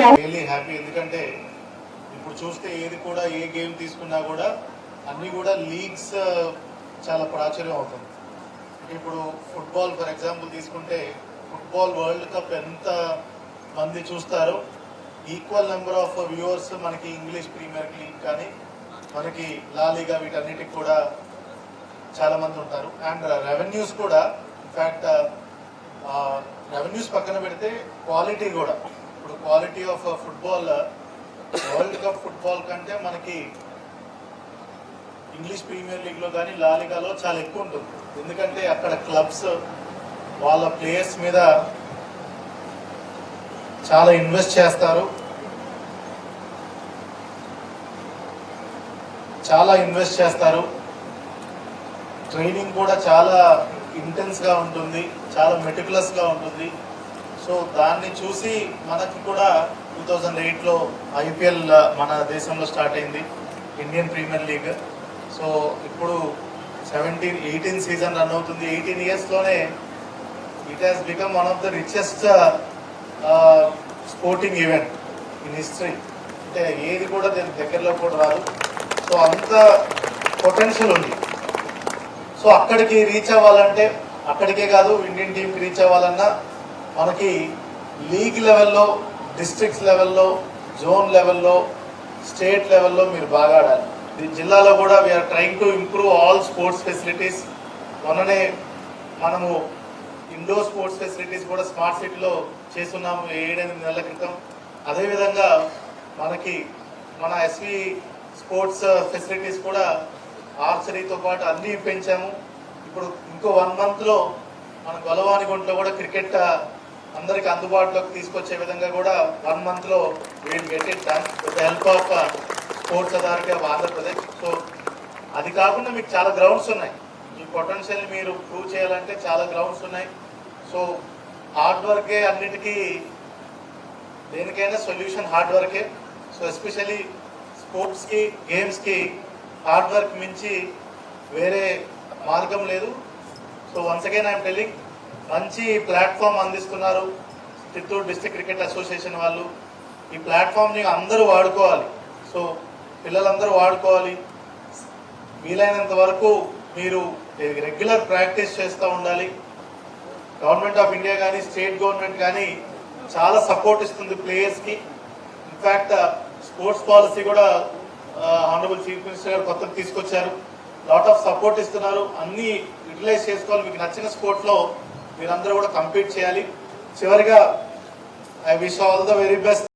Really happy ఎందుకంటే ఇప్పుడు చూస్తే ఏది కూడా ఏ గేమ్ తీసుకున్నా కూడా అన్ని కూడా లీగ్స్ uh, చాలా ప్రాచుర్యం అవుతుంది. ఇప్పుడు ఫుట్బాల్ ఫర్ ఎగ్జాంపుల్ తీసుకుంటే ఫుట్బాల్ వరల్డ్ కప్ ఎంత మంది చూస్తారో ఈక్వల్ నెంబర్ ఆఫ్ వ్యూవర్స్ మనకి ఇంగ్లీష్ ప్రీమియర్ లీగ్ కానీ మనకి లాలీగా వీటన్నిటికి కూడా చాలా మంది ఉంటారు. అండ్ రెవెన్యూస్ కూడా ఇన్ఫ్యాక్ట్ రెవెన్యూస్ uh, uh, పక్కన పెడితే క్వాలిటీ కూడా. ఇప్పుడు quality of football world cup football కంటే మనకి ఇంగ్లీష్ ప్రీమియర్ లీగ్లో కానీ లాలిగాలో చాలా ఎక్కువ ఉంటుంది. ఎందుకంటే అక్కడ క్లబ్స్ వాళ్ళ ప్లేయర్స్ మీద చాలా ఇన్వెస్ట్ చేస్తారు. చాలా ఇన్వెస్ట్ చేస్తారు. ట్రైనింగ్ కూడా చాలా ఇంటెన్స్గా ఉంటుంది. చాలా మెటికులస్గా ఉంటుంది. సో దాన్ని చూసి మనకి కూడా టూ థౌజండ్ ఎయిట్లో ఐపీఎల్ మన దేశంలో స్టార్ట్ అయింది ఇండియన్ ప్రీమియర్ లీగ్. సో ఇప్పుడు సెవెంటీన్ ఎయిటీన్ సీజన్ రన్ అవుతుంది. Eighteen ఇయర్స్లోనే it has become one of the richest sporting event in history అంటే ఏది కూడా దీని దగ్గరలో కూడా రాదు. సో అంత పొటెన్షియల్ ఉంది. సో అక్కడికి రీచ్ అవ్వాలంటే అక్కడికే కాదు ఇండియన్ టీంకి రీచ్ అవ్వాలన్నా మనకి లీగ్ లెవెల్లో డిస్ట్రిక్ట్స్ లెవెల్లో జోన్ లెవెల్లో స్టేట్ లెవెల్లో మీరు బాగా ఆడాలి. ఈ జిల్లాలో కూడా we're trying to improve all sports facilities మొన్ననే మనము ఇండోర్ స్పోర్ట్స్ ఫెసిలిటీస్ కూడా స్మార్ట్ సిటీలో చేస్తున్నాము ఏడెనిమిది నెలల క్రితం. అదేవిధంగా మనకి మన ఎస్వి స్పోర్ట్స్ ఫెసిలిటీస్ కూడా ఆర్చరీతో పాటు అన్నీ పెంచాము. ఇప్పుడు ఇంకో వన్ మంత్లో మన గొలవాని గుంట్లో కూడా క్రికెట్ అందరికి అందుబాటులోకి తీసుకొచ్చే విధంగా కూడా వన్ మంత్లో we'll get it done with help of sports authority of Andhra Pradesh so అది కాకుండా మీకు చాలా గ్రౌండ్స్ ఉన్నాయి. మీ పొటెన్షియల్ మీరు ప్రూవ్ చేయాలంటే చాలా గ్రౌండ్స్ ఉన్నాయి. సో హార్డ్ వర్కే అన్నిటికీ దేనికైనా సొల్యూషన్ హార్డ్ వర్కే సో ఎస్పెషలీ స్పోర్ట్స్కి గేమ్స్కి హార్డ్ వర్క్ మించి వేరే మార్గం లేదు. So once again I'm telling మంచి ప్లాట్ఫామ్ అందిస్తున్నారు. చిత్తూరు డిస్టిక్ క్రికెట్ అసోసియేషన్ వాళ్ళు. ఈ ప్లాట్ఫామ్ని అందరూ వాడుకోవాలి. సో పిల్లలందరూ వాడుకోవాలి. వీలైనంత వరకు మీరు రెగ్యులర్ ప్రాక్టీస్ చేస్తూ ఉండాలి. గవర్నమెంట్ ఆఫ్ ఇండియా కానీ స్టేట్ గవర్నమెంట్ కానీ చాలా సపోర్ట్ ఇస్తుంది ప్లేయర్స్కి. ఇన్ఫ్యాక్ట్ స్పోర్ట్స్ పాలసీ కూడా ఆనరబుల్ చీఫ్ మినిస్టర్ గారు కొత్తగా తీసుకొచ్చారు. లాట్ ఆఫ్ సపోర్ట్ ఇస్తున్నారు. అన్ని యూటిలైజ్ చేసుకోవాలి. మీకు నచ్చిన స్పోర్ట్స్లో మీరందరూ కూడా కంప్లీట్ చేయాలి. చివరిగా I wish all the very best